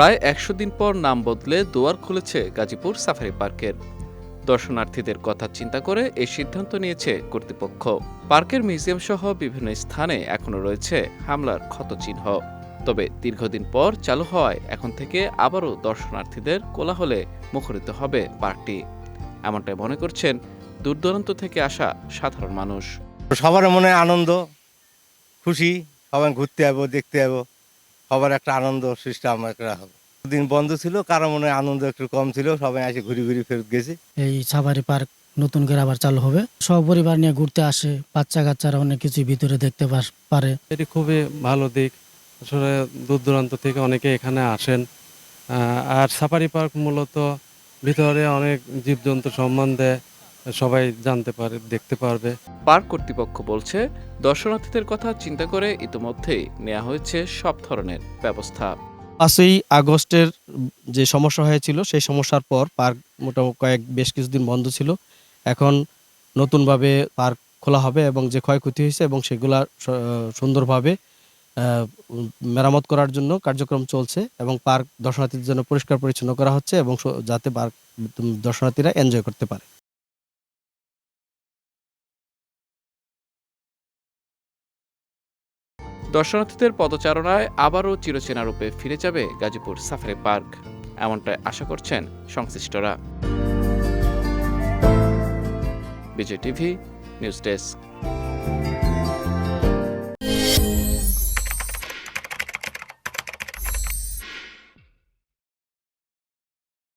প্রায় একশো দিন পর নাম বদলে দুয়ার খুলেছে গাজীপুর সাফারি পার্কের। দর্শনার্থীদের কথা চিন্তা করে এই সিদ্ধান্ত নিয়েছে কর্তৃপক্ষ। পার্কের মিউজিয়াম সহ বিভিন্ন স্থানে এখনও রয়েছে হামলার ক্ষতচিহ্ন। তবে দীর্ঘদিন পর চালু হওয়ায় এখন থেকে আবারও দর্শনার্থীদের কোলাহলে মুখরিত হবে পার্কটি। এমনটাই মনে করছেন দূর দূরান্ত থেকে আসা সাধারণ মানুষ। সবার মনে আনন্দ, খুশি, সবাই ঘুরতে যাব, দেখতে যাব। সবার একটা আনন্দ সিস্টেম একটা হবে। দিন বন্ধ ছিল কারও মনে আনন্দ একটু কম ছিল সবাই এসে ঘুরি ঘুরি ফেরত গেছে। এই সাফারি পার্ক নতুন করে আবার চালু হবে। সব পরিবার নিয়ে ঘুরতে আসে বাচ্চা কাচ্চারা অনেক কিছু ভিতরে দেখতে পাস- পারে। এটি খুবই ভালো দিক। আসলে দূর দূরান্ত থেকে অনেকে এখানে আসেন। আর সাফারি পার্ক মূলত ভিতরে অনেক জীবজন্তু সম্বন্ধে সবাই জানতে পারে দেখতে পারবে। পার্ক কর্তৃপক্ষ বলছে দর্শনার্থীদের কথা চিন্তা করে ইতিমধ্যেই নেওয়া হয়েছে সব ধরনের ব্যবস্থা। পাঁচই আগস্টের যে সমস্যা হয়েছিল সেই সমস্যার পর পার্ক মোটামুটি কয়েক বেশ কিছুদিন বন্ধ ছিল। এখন নতুনভাবে পার্ক খোলা হবে এবং যে ক্ষয়ক্ষতি হয়েছে এবং সেগুলা সুন্দরভাবে মেরামত করার জন্য কার্যক্রম চলছে এবং পার্ক দর্শনার্থীদের জন্য পরিষ্কার পরিচ্ছন্ন করা হচ্ছে এবং যাতে পার্ক দর্শনার্থীরা এনজয় করতে পারে। দর্শনার্থীদের পদচারণায় আবারও চিরচেনা রূপে ফিরে যাবে গাজীপুর সাফারি পার্ক। এমনটাই আশা করছেন সংশ্লিষ্টরা। Bijoy TV, news desk.